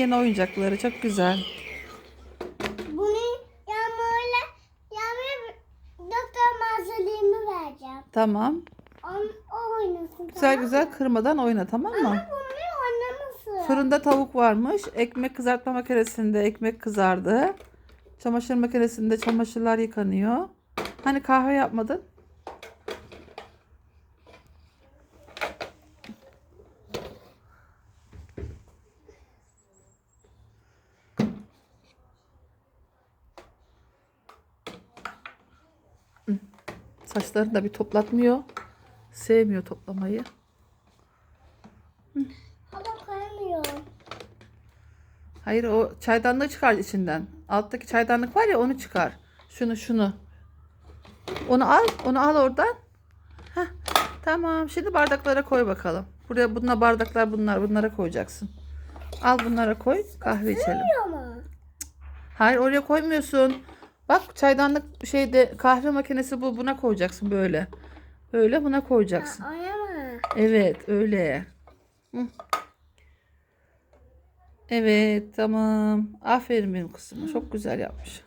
Yeni oyuncakları çok güzel. Bunu Yağmur'la Yağmur'a doktor malzememi vereceğim. Tamam. On, o oynasın. Güzel tamam güzel kırmadan oyna tamam mı? Ama bunu oynamasın. Fırında tavuk varmış. Ekmek kızartma makinesinde ekmek kızardı. Çamaşır makinesinde çamaşırlar yıkanıyor. Hani kahve yapmadın? Saçlarını da bir toplatmıyor. Sevmiyor toplamayı. Ama koyamıyorum. Hayır o çaydanlığı çıkar içinden. Alttaki çaydanlık var ya onu çıkar. Şunu şunu. Onu al. Onu al oradan. Heh, tamam. Şimdi bardaklara koy bakalım. Buraya bunlar bardaklar bunlar. Bunlara koyacaksın. Al bunlara koy. Kahve içelim. Hayır oraya koymuyorsun. Bak çaydanlık şeyde kahve makinesi bu. Buna koyacaksın böyle. Böyle buna koyacaksın. Oynama. Evet öyle. Hı. Evet tamam. Aferin benim kızıma. Çok güzel yapmış.